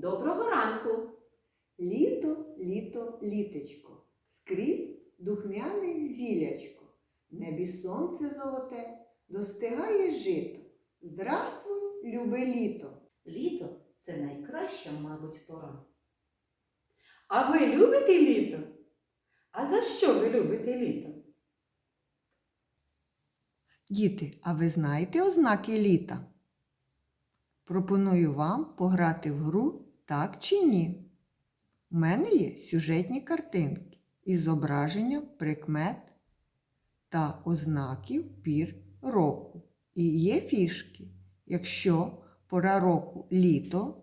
Доброго ранку! Літо, літо, літечко, скрізь духмяне зілячко, небі сонце золоте, достигає жито. Здравствуй, любе літо! Літо це найкраща, мабуть, пора. А ви любите літо? А за що ви любите літо? Діти, а ви знаєте ознаки літа? Пропоную вам пограти в гру так чи ні. У мене є сюжетні картинки із зображенням прикмет та ознаків пір року. І є фішки. Якщо пора року літо,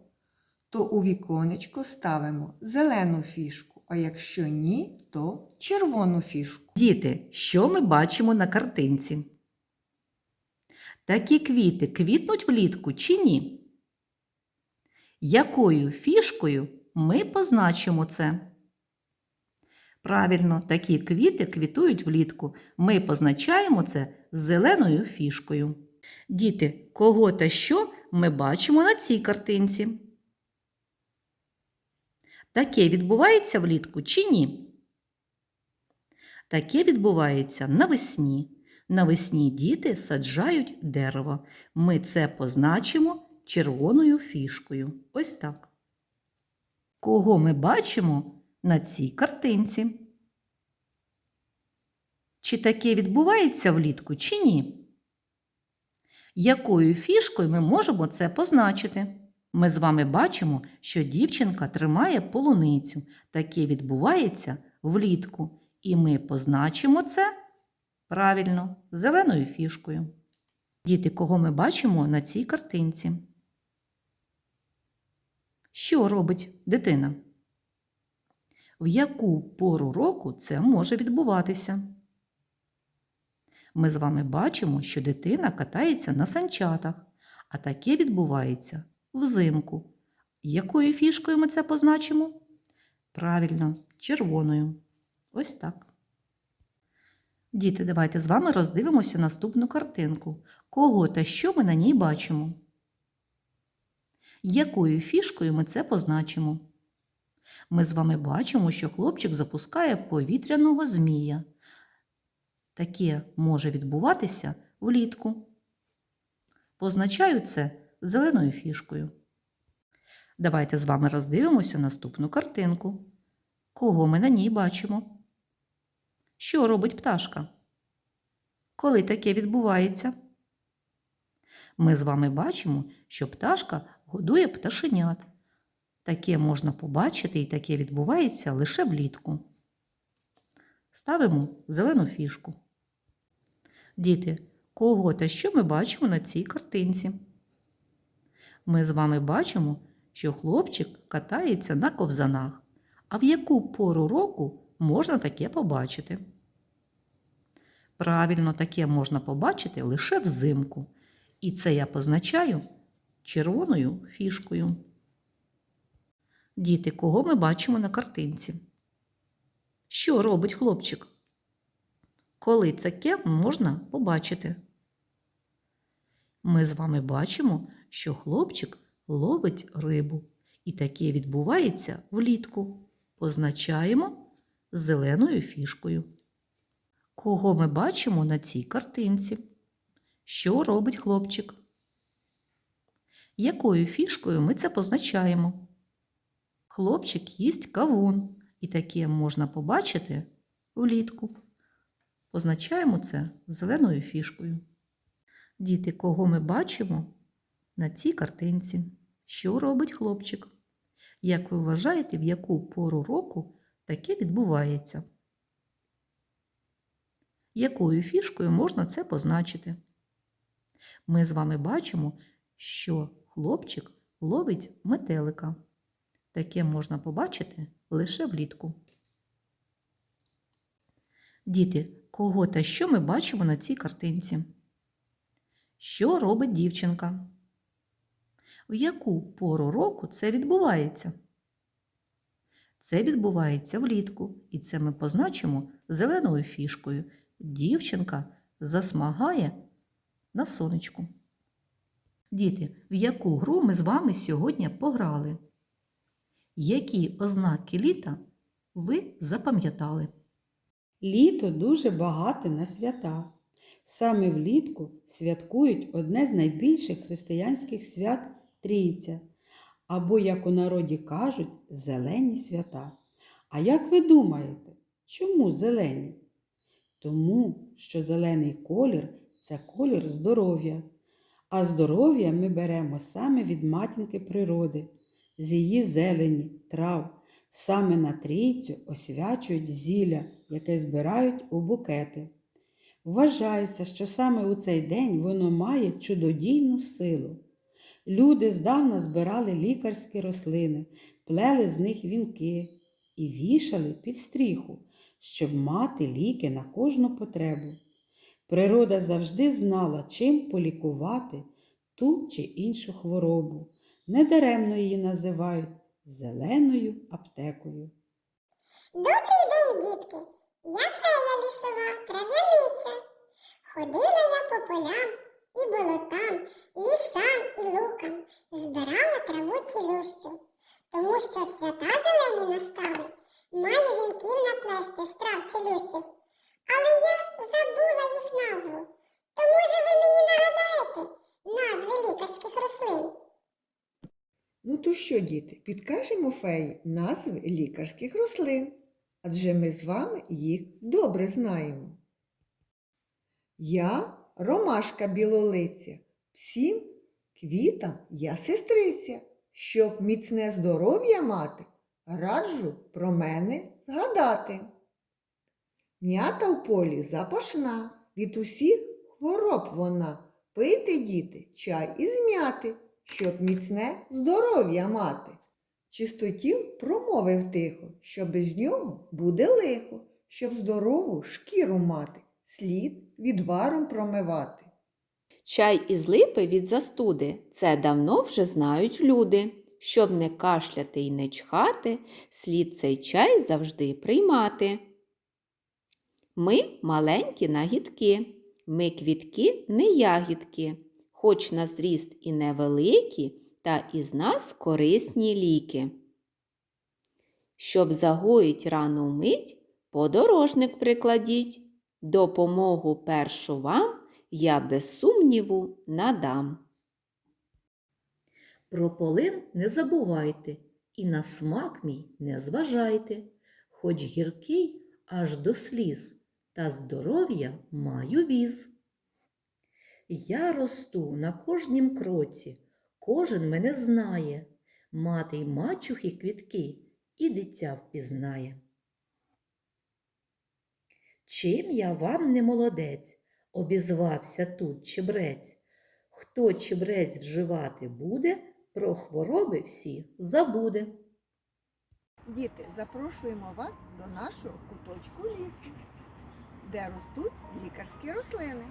то у віконечко ставимо зелену фішку, а якщо ні, то червону фішку. Діти, що ми бачимо на картинці? Такі квіти квітнуть влітку чи ні? Якою фішкою ми позначимо це? Правильно, такі квіти квітують влітку. Ми позначаємо це зеленою фішкою. Діти, кого та що ми бачимо на цій картинці? Таке відбувається влітку чи ні? Таке відбувається навесні. Навесні діти саджають дерево. Ми це позначимо червоною фішкою. Ось так. Кого ми бачимо на цій картинці? Чи таке відбувається влітку, чи ні? Якою фішкою ми можемо це позначити? Ми з вами бачимо, що дівчинка тримає полуницю. Таке відбувається влітку. І ми позначимо це правильно зеленою фішкою. Діти, кого ми бачимо на цій картинці? Що робить дитина? В яку пору року це може відбуватися? Ми з вами бачимо, що дитина катається на санчатах, а таке відбувається взимку. Якою фішкою ми це позначимо? Правильно, червоною. Ось так. Діти, давайте з вами роздивимося наступну картинку. Кого та що ми на ній бачимо? Якою фішкою ми це позначимо? Ми з вами бачимо, що хлопчик запускає повітряного змія. Таке може відбуватися влітку. Позначаю це зеленою фішкою. Давайте з вами роздивимося наступну картинку. Кого ми на ній бачимо? Що робить пташка? Коли таке відбувається? Ми з вами бачимо, що пташка годує пташенят. Таке можна побачити і таке відбувається лише влітку. Ставимо зелену фішку. Діти, кого та що ми бачимо на цій картинці? Ми з вами бачимо, що хлопчик катається на ковзанах. А в яку пору року можна таке побачити? Правильно, таке можна побачити лише взимку. І це я позначаю червоною фішкою. Діти, кого ми бачимо на картинці? Що робить хлопчик? Коли таке можна побачити? Ми з вами бачимо, що хлопчик ловить рибу. І таке відбувається влітку. Позначаємо зеленою фішкою. Кого ми бачимо на цій картинці? Що робить хлопчик? Якою фішкою ми це позначаємо? Хлопчик їсть кавун, і таке можна побачити влітку. Позначаємо це зеленою фішкою. Діти, кого ми бачимо на цій картинці? Що робить хлопчик? Як ви вважаєте, в яку пору року таке відбувається? Якою фішкою можна це позначити? Ми з вами бачимо, що хлопчик ловить метелика. Таке можна побачити лише влітку. Діти, кого та що ми бачимо на цій картинці? Що робить дівчинка? В яку пору року це відбувається? Це відбувається влітку, і це ми позначимо зеленою фішкою. Дівчинка засмагає на сонечку. Діти, в яку гру ми з вами сьогодні пограли? Які ознаки літа ви запам'ятали? Літо дуже багате на свята. Саме влітку святкують одне з найбільших християнських свят Трійця, або, як у народі кажуть, зелені свята. А як ви думаєте, чому зелені? Тому що зелений колір це колір здоров'я. А здоров'я ми беремо саме від матінки природи, з її зелені, трав. Саме на трійцю освячують зілля, яке збирають у букети. Вважається, що саме у цей день воно має чудодійну силу. Люди здавна збирали лікарські рослини, плели з них вінки і вішали під стріху, щоб мати ліки на кожну потребу. Природа завжди знала, чим полікувати ту чи іншу хворобу. Недаремно її називають зеленою аптекою. Добрий день, дітки! Я фея лісова, трав'яниця. Ходила я по полям і болотам, лісам і лукам, збирала траву цілющу, тому що свята зелені настали, маю вінків наплести з трав цілющих. Але я забула їх назву. То може ви мені нагадаєте назви лікарських рослин? То що, діти, підкажемо феї назви лікарських рослин, адже ми з вами їх добре знаємо. Я ромашка білолиця, всім квітам я сестриця, щоб міцне здоров'я мати, раджу про мене згадати. М'ята в полі запашна, від усіх хвороб вона. Пийте, діти, чай із м'яти, щоб міцне здоров'я мати. Чистотіл промовив тихо, що без нього буде лихо, щоб здорову шкіру мати, слід відваром промивати. Чай із липи від застуди це давно вже знають люди. Щоб не кашляти й не чхати, слід цей чай завжди приймати. Ми маленькі нагідки, ми квітки не ягідки, хоч на зріст і невеликі, та із нас корисні ліки. Щоб загоїть рану мить, подорожник прикладіть, допомогу першу вам я без сумніву надам. Про полин не забувайте і на смак мій не зважайте, хоч гіркий аж до сліз, та здоров'я маю віз. Я росту на кожнім кроці, кожен мене знає, мати й мачухи квітки і дитя впізнає. Чим я вам не молодець, обізвався тут чебрець. Хто чебрець вживати буде, про хвороби всі забуде. Діти, запрошуємо вас до нашого куточку лісу, де ростуть лікарські рослини.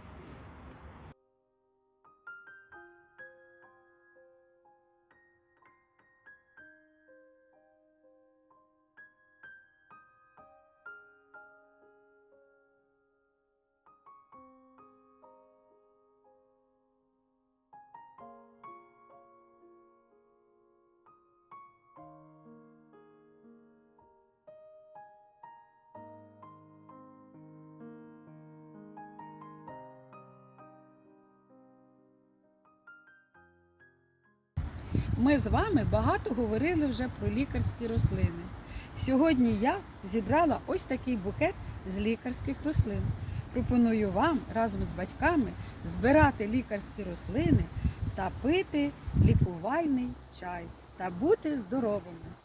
Ми з вами багато говорили вже про лікарські рослини. Сьогодні я зібрала ось такий букет з лікарських рослин. Пропоную вам разом з батьками збирати лікарські рослини та пити лікувальний чай та бути здоровими.